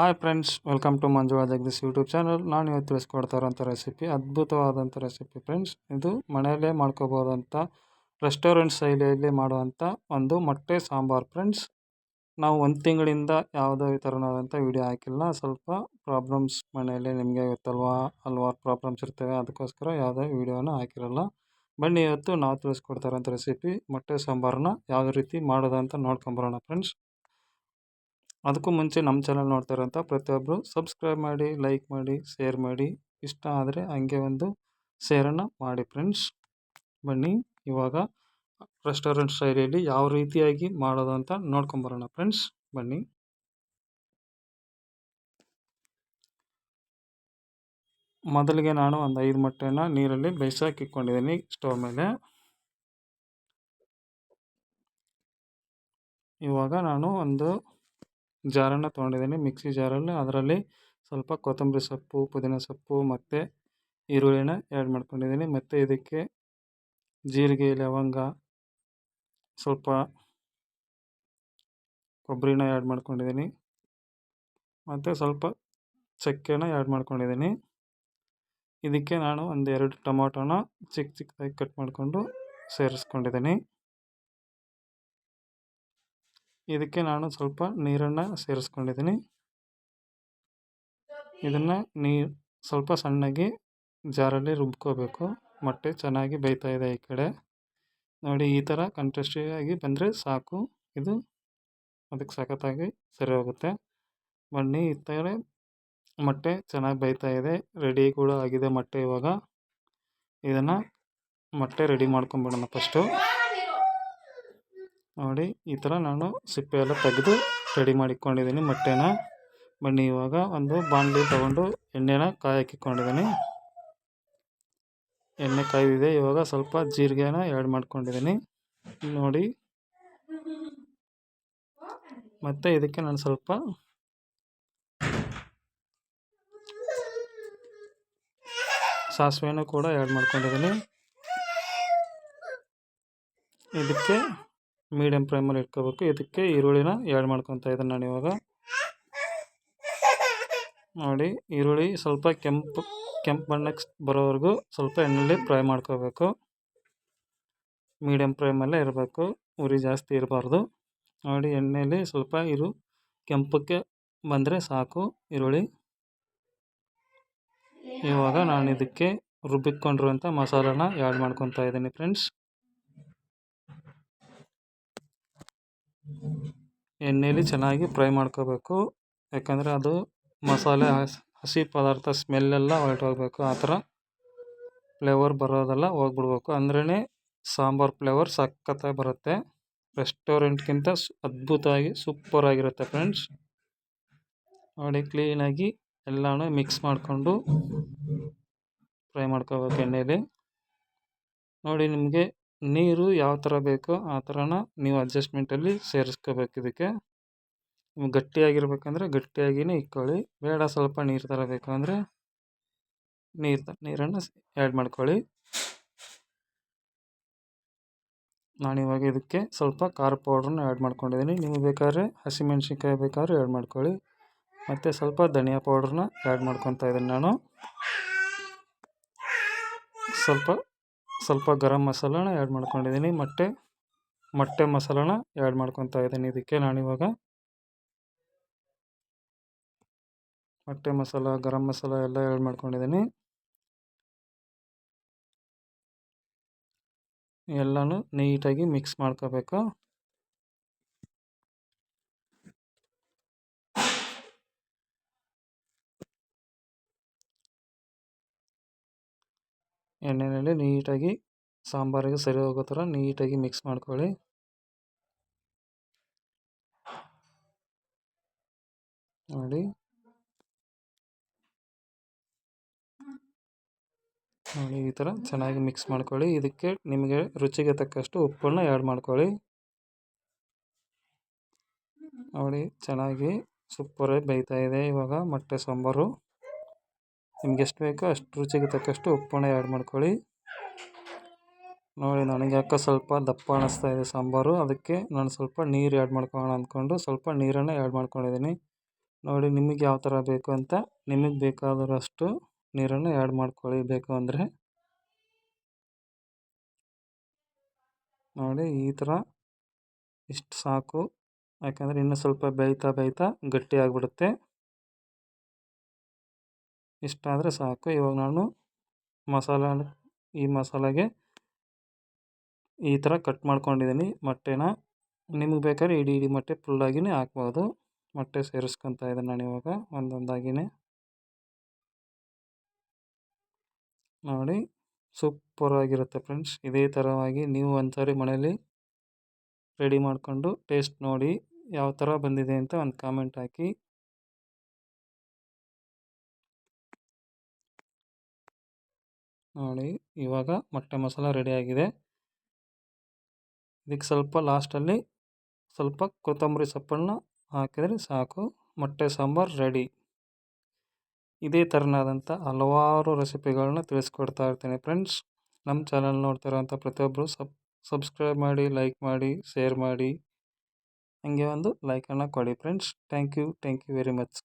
Hi friends welcome to Manjula Jagadish youtube channel ನಾನು ಇವತ್ತು ತಿಳಿಸ್ಕೊಡ್ತಾ ಇರೋಂಥ ರೆಸಿಪಿ ಅದ್ಭುತವಾದಂಥ ರೆಸಿಪಿ ಫ್ರೆಂಡ್ಸ್ ಇದು ಮನೆಯಲ್ಲೇ ಮಾಡ್ಕೋಬೋದಂಥ ರೆಸ್ಟೋರೆಂಟ್ ಶೈಲಿಯಲ್ಲಿ ಮಾಡುವಂಥ ಒಂದು ಮೊಟ್ಟೆ ಸಾಂಬಾರು ಫ್ರೆಂಡ್ಸ್ ನಾವು ಒಂದು ತಿಂಗಳಿಂದ ಯಾವುದೇ ಥರನಾದಂಥ ವಿಡಿಯೋ ಹಾಕಿಲ್ಲ. ಸ್ವಲ್ಪ ಪ್ರಾಬ್ಲಮ್ಸ್ ಮನೆಯಲ್ಲಿ ನಿಮಗೆ ಗೊತ್ತಲ್ವಾ? ಹಲ್ವಾರು ಪ್ರಾಬ್ಲಮ್ಸ್ ಇರ್ತವೆ. ಅದಕ್ಕೋಸ್ಕರ ಯಾವುದೇ ವಿಡಿಯೋನ ಹಾಕಿರಲ್ಲ. ಬನ್ನಿ ಇವತ್ತು ನಾವು ತಿಳಿಸ್ಕೊಡ್ತಾ ಇರೋಂಥ ರೆಸಿಪಿ ಮೊಟ್ಟೆ ಸಾಂಬಾರನ್ನ ಯಾವ ರೀತಿ ಮಾಡೋದಂತ ನೋಡ್ಕೊಂಬರೋಣ ಫ್ರೆಂಡ್ಸ್ ಅದಕ್ಕೂ ಮುಂಚೆ ನಮ್ಮ ಚಾನಲ್ ನೋಡ್ತಾ ಇರೋಂಥ ಪ್ರತಿಯೊಬ್ಬರು ಸಬ್ಸ್ಕ್ರೈಬ್ ಮಾಡಿ, ಲೈಕ್ ಮಾಡಿ, ಶೇರ್ ಮಾಡಿ. ಇಷ್ಟ ಆದರೆ ಹಂಗೆ ಒಂದು ಶೇರನ್ನು ಮಾಡಿ ಫ್ರೆಂಡ್ಸ್. ಬನ್ನಿ, ಇವಾಗ ರೆಸ್ಟೋರೆಂಟ್ ಶೈಲಿಯಲ್ಲಿ ಯಾವ ರೀತಿಯಾಗಿ ಮಾಡೋದು ಅಂತ ನೋಡ್ಕೊಂಬರೋಣ ಫ್ರೆಂಡ್ಸ್. ಬನ್ನಿ. ಮೊದಲಿಗೆ ನಾನು ಒಂದು ಐದು ಮೊಟ್ಟೆನ ನೀರಲ್ಲಿ ಬೇಯಿಸೋಕೆ ಇಟ್ಕೊಂಡಿದ್ದೀನಿ ಸ್ಟವ್ ಮೇಲೆ. ಇವಾಗ ನಾನು ಒಂದು ಜಾರನ್ನು ತೊಗೊಂಡಿದ್ದೀನಿ. ಮಿಕ್ಸಿ ಜಾರಲ್ಲಿ ಅದರಲ್ಲಿ ಸ್ವಲ್ಪ ಕೊತ್ತಂಬರಿ ಸೊಪ್ಪು, ಪುದೀನ ಸೊಪ್ಪು ಮತ್ತು ಈರುಳ್ಳಿನ ಆ್ಯಡ್ ಮಾಡ್ಕೊಂಡಿದ್ದೀನಿ. ಮತ್ತು ಇದಕ್ಕೆ ಜೀರಿಗೆ, ಲವಂಗ, ಸ್ವಲ್ಪ ಕೊಬ್ಬರಿನ ಆ್ಯಡ್ ಮಾಡ್ಕೊಂಡಿದ್ದೀನಿ. ಮತ್ತು ಸ್ವಲ್ಪ ಚಕ್ಕೆನ ಆ್ಯಡ್ ಮಾಡ್ಕೊಂಡಿದ್ದೀನಿ. ಇದಕ್ಕೆ ನಾನು ಒಂದೆರಡು ಟೊಮೊಟೊನ ಚಿಕ್ಕ ಚಿಕ್ಕದಾಗಿ ಕಟ್ ಮಾಡಿಕೊಂಡು ಸೇರಿಸ್ಕೊಂಡಿದ್ದೀನಿ. ಇದಕ್ಕೆ ನಾನು ಸ್ವಲ್ಪ ನೀರನ್ನು ಸೇರಿಸ್ಕೊಂಡಿದ್ದೀನಿ. ಇದನ್ನು ನೀರು ಸ್ವಲ್ಪ ಸಣ್ಣಗೆ ಜಾರಲ್ಲಿ ರುಬ್ಕೋಬೇಕು. ಮೊಟ್ಟೆ ಚೆನ್ನಾಗಿ ಬೇಯ್ತಾ ಇದೆ ಈ ಕಡೆ. ನೋಡಿ, ಈ ಥರ ಕಂಟ್ರಸ್ಟಿಯಾಗಿ ಬಂದರೆ ಸಾಕು. ಇದು ಅದಕ್ಕೆ ಸಖತ್ತಾಗಿ ಸರಿ ಹೋಗುತ್ತೆ. ಬನ್ನಿ, ಈ ಥರ ಮೊಟ್ಟೆ ಚೆನ್ನಾಗಿ ಬೇಯ್ತಾ ಇದೆ. ರೆಡಿ ಕೂಡ ಆಗಿದೆ ಮೊಟ್ಟೆ ಇವಾಗ. ಇದನ್ನು ಮೊಟ್ಟೆ ರೆಡಿ ಮಾಡ್ಕೊಂಬಿಡೋಣ ಫಸ್ಟು. ನೋಡಿ ಈ ಥರ ನಾನು ಸಿಪ್ಪೆ ಎಲ್ಲ ತೆಗೆದು ರೆಡಿ ಮಾಡಿಕೊಂಡಿದ್ದೀನಿ, ಮೊಟ್ಟೆನ. ಬನ್ನಿ, ಇವಾಗ ಒಂದು ಬಾಣಲಿ ತೊಗೊಂಡು ಎಣ್ಣೆನ ಕಾಯಕ್ಕಿಕೊಂಡಿದ್ದೀನಿ. ಎಣ್ಣೆ ಕಾಯ್ದಿದೆ, ಇವಾಗ ಸ್ವಲ್ಪ ಜೀರಿಗೆನ ಆ್ಯಡ್ ಮಾಡ್ಕೊಂಡಿದ್ದೀನಿ. ನೋಡಿ. ಮತ್ತು ಇದಕ್ಕೆ ನಾನು ಸ್ವಲ್ಪ ಸಾಸಿವೆನೂ ಕೂಡ ಆ್ಯಡ್ ಮಾಡ್ಕೊಂಡಿದ್ದೀನಿ. ಇದಕ್ಕೆ ಮೀಡಿಯಮ್ ಫ್ಲೇಮಲ್ಲಿ ಇಟ್ಕೋಬೇಕು. ಇದಕ್ಕೆ ಈರುಳ್ಳಿನ ಆ್ಯಡ್ ಮಾಡ್ಕೊತಾ ಇದ್ದೀನಿ ನಾನು ಇವಾಗ. ನೋಡಿ, ಈರುಳ್ಳಿ ಸ್ವಲ್ಪ ಕೆಂಪು ಕೆಂಪು ಬಣ್ಣಕ್ಕೆ ಬರೋವರೆಗೂ ಸ್ವಲ್ಪ ಎಣ್ಣೆಲಿ ಫ್ರೈ ಮಾಡ್ಕೋಬೇಕು. ಮೀಡಿಯಂ ಫ್ಲೇಮಲ್ಲೇ ಇರಬೇಕು. ಉರಿ ಜಾಸ್ತಿ ಇರಬಾರ್ದು. ನೋಡಿ ಎಣ್ಣೆಯಲ್ಲಿ ಸ್ವಲ್ಪ ಇರು, ಕೆಂಪಕ್ಕೆ ಬಂದರೆ ಸಾಕು ಈರುಳ್ಳಿ. ಇವಾಗ ನಾನು ಇದಕ್ಕೆ ರುಬ್ಬಿಕೊಂಡಿರುವಂಥ ಮಸಾಲಾನ ಆ್ಯಡ್ ಮಾಡ್ಕೊತಾ ಇದ್ದೀನಿ ಫ್ರೆಂಡ್ಸ್ ಎಣ್ಣೆಲಿ ಚೆನ್ನಾಗಿ ಫ್ರೈ ಮಾಡ್ಕೋಬೇಕು. ಯಾಕಂದರೆ ಅದು ಮಸಾಲೆ, ಹಸಿ ಪದಾರ್ಥ ಸ್ಮೆಲ್ಲೆಲ್ಲ ಹೊರಟೋಗ್ಬೇಕು. ಆ ಥರ ಫ್ಲೇವರ್ ಬರೋದೆಲ್ಲ ಹೋಗ್ಬಿಡ್ಬೇಕು. ಅಂದ್ರೇ ಸಾಂಬಾರು ಫ್ಲೇವರ್ ಸಖತ್ತಾಗಿ ಬರುತ್ತೆ. ರೆಸ್ಟೋರೆಂಟ್ಗಿಂತ ಅದ್ಭುತವಾಗಿ ಸೂಪರಾಗಿರುತ್ತೆ ಫ್ರೆಂಡ್ಸ್. ನೋಡಿ, ಕ್ಲೀನಾಗಿ ಎಲ್ಲನೂ ಮಿಕ್ಸ್ ಮಾಡಿಕೊಂಡು ಫ್ರೈ ಮಾಡ್ಕೋಬೇಕು ಎಣ್ಣೆಲಿ. ನೋಡಿ, ನಿಮಗೆ ನೀರು ಯಾವ ಥರ ಬೇಕೋ ಆ ಥರನ ನೀವು ಅಡ್ಜಸ್ಟ್ಮೆಂಟಲ್ಲಿ ಸೇರಿಸ್ಕೋಬೇಕು ಇದಕ್ಕೆ. ಗಟ್ಟಿಯಾಗಿರ್ಬೇಕಂದ್ರೆ ಗಟ್ಟಿಯಾಗಿಯೇ ಇಕ್ಕೊಳ್ಳಿ. ಬೇಡ ಸ್ವಲ್ಪ ನೀರು ಥರ ಬೇಕು ಅಂದರೆ ನೀರು ನೀರನ್ನು ಆ್ಯಡ್ ಮಾಡ್ಕೊಳ್ಳಿ. ನಾನಿವಾಗ ಇದಕ್ಕೆ ಸ್ವಲ್ಪ ಖಾರ ಪೌಡ್ರನ್ನ ಆ್ಯಡ್ ಮಾಡ್ಕೊಂಡಿದ್ದೀನಿ. ನೀವು ಬೇಕಾದ್ರೆ ಹಸಿಮೆಣ್ಸಿನ್ಕಾಯಿ ಬೇಕಾದ್ರೆ ಆ್ಯಡ್ ಮಾಡ್ಕೊಳ್ಳಿ. ಮತ್ತು ಸ್ವಲ್ಪ ಧನಿಯಾ ಪೌಡ್ರನ್ನ ಆ್ಯಡ್ ಮಾಡ್ಕೊತಾ ಇದ್ದೀನಿ ನಾನು. ಸ್ವಲ್ಪ ಸ್ವಲ್ಪ ಗರಂ ಮಸಾಲನ ಆ್ಯಡ್ ಮಾಡ್ಕೊಂಡಿದ್ದೀನಿ. ಮೊಟ್ಟೆ ಮೊಟ್ಟೆ ಮಸಾಲನ ಆ್ಯಡ್ ಮಾಡ್ಕೊತಾ ಇದ್ದೀನಿ ಇದಕ್ಕೆ ನಾನಿವಾಗ. ಮೊಟ್ಟೆ ಮಸಾಲ, ಗರಂ ಮಸಾಲ ಎಲ್ಲ ಆ್ಯಡ್ ಮಾಡ್ಕೊಂಡಿದ್ದೀನಿ. ಎಲ್ಲನೂ ನೀಟಾಗಿ ಮಿಕ್ಸ್ ಮಾಡ್ಕೋಬೇಕು. ಎಣ್ಣೆಯಲ್ಲಿ ನೀಟಾಗಿ ಸಾಂಬಾರಿಗೆ ಸರಿ ಹೋಗೋ ಥರ ನೀಟಾಗಿ ಮಿಕ್ಸ್ ಮಾಡ್ಕೊಳ್ಳಿ. ನೋಡಿ. ನೋಡಿ, ಈ ಥರ ಚೆನ್ನಾಗಿ ಮಿಕ್ಸ್ ಮಾಡ್ಕೊಳ್ಳಿ. ಇದಕ್ಕೆ ನಿಮಗೆ ರುಚಿಗೆ ತಕ್ಕಷ್ಟು ಉಪ್ಪನ್ನು ಆ್ಯಡ್ ಮಾಡ್ಕೊಳ್ಳಿ. ನೋಡಿ, ಚೆನ್ನಾಗಿ ಸೂಪರಾಗಿ ಬೇಯ್ತಾ ಇದೆ ಇವಾಗ ಮೊಟ್ಟೆ ಸಾಂಬಾರು. ನಿಮ್ಗೆ ಎಷ್ಟು ಬೇಕೋ ಅಷ್ಟು ರುಚಿಗೆ ತಕ್ಕಷ್ಟು ಉಪ್ಪನ್ನ ಆ್ಯಡ್ ಮಾಡ್ಕೊಳ್ಳಿ. ನೋಡಿ, ನನಗೆ ಯಾಕೋ ಸ್ವಲ್ಪ ದಪ್ಪ ಅನ್ನಿಸ್ತಾ ಇದೆ ಸಾಂಬಾರು. ಅದಕ್ಕೆ ನಾನು ಸ್ವಲ್ಪ ನೀರು ಆ್ಯಡ್ ಮಾಡ್ಕೊಳ್ಳೋಣ ಅಂದ್ಕೊಂಡು ಸ್ವಲ್ಪ ನೀರನ್ನು ಆ್ಯಡ್ ಮಾಡ್ಕೊಂಡಿದ್ದೀನಿ. ನೋಡಿ, ನಿಮಗೆ ಯಾವ ಥರ ಬೇಕು ಅಂತ, ನಿಮಗೆ ಬೇಕಾದರಷ್ಟು ನೀರನ್ನು ಆ್ಯಡ್ ಮಾಡ್ಕೊಳ್ಳಿ ಬೇಕು ಅಂದರೆ. ನೋಡಿ, ಈ ಥರ ಇಷ್ಟು ಸಾಕು. ಯಾಕಂದರೆ ಇನ್ನೂ ಸ್ವಲ್ಪ ಬೇಯ್ತಾ ಬೇಯ್ತಾ ಗಟ್ಟಿ ಆಗಿಬಿಡುತ್ತೆ. ಇಷ್ಟಾದರೆ ಸಾಕು. ಇವಾಗ ನಾನು ಮಸಾಲ ಈ ಮಸಾಲೆಗೆ ಈ ಥರ ಕಟ್ ಮಾಡ್ಕೊಂಡಿದ್ದೀನಿ ಮೊಟ್ಟೆನ ನಿಮಗೆ ಬೇಕಾದ್ರೆ ಇಡೀ ಇಡೀ ಮೊಟ್ಟೆ ಫುಲ್ಲಾಗಿಯೇ ಹಾಕ್ಬೋದು. ಮೊಟ್ಟೆ ಸೇರಿಸ್ಕೊತಾ ಇದ್ದೀನಿ ನಾನು ಇವಾಗ ಒಂದೊಂದಾಗಿಯೇ ನೋಡಿ ಸೂಪರ್ ಆಗಿರುತ್ತೆ ಫ್ರೆಂಡ್ಸ್ ಇದೇ ಥರವಾಗಿ ನೀವು ಒಂದ್ಸರಿ ಮನೇಲಿ ರೆಡಿ ಮಾಡಿಕೊಂಡು ಟೇಸ್ಟ್ ನೋಡಿ, ಯಾವ ಥರ ಬಂದಿದೆ ಅಂತ ಒಂದು ಕಾಮೆಂಟ್ ಹಾಕಿ. ನೋಡಿ ಇವಾಗ ಮೊಟ್ಟೆ ಮಸಾಲ ರೆಡಿಯಾಗಿದೆ ಇದಕ್ಕೆ ಸ್ವಲ್ಪ ಲಾಸ್ಟಲ್ಲಿ ಸ್ವಲ್ಪ ಕೊತ್ತಂಬರಿ ಸೊಪ್ಪನ್ನು ಹಾಕಿದರೆ ಸಾಕು. ಮೊಟ್ಟೆ ಸಾಂಬಾರು ರೆಡಿ ಇದೇ ಥರನಾದಂಥ ಹಲವಾರು ರೆಸಿಪಿಗಳನ್ನ ತಿಳಿಸ್ಕೊಡ್ತಾ ಇರ್ತೀನಿ ಫ್ರೆಂಡ್ಸ್ ನಮ್ಮ ಚಾನಲ್ ನೋಡ್ತಿರೋಂಥ ಪ್ರತಿಯೊಬ್ಬರು ಸಬ್ ಸಬ್ಸ್ಕ್ರೈಬ್ ಮಾಡಿ ಲೈಕ್ ಮಾಡಿ ಶೇರ್ ಮಾಡಿ. ಹಾಗೆ ಒಂದು ಲೈಕನ್ನು ಕೊಡಿ friends thank you thank you very much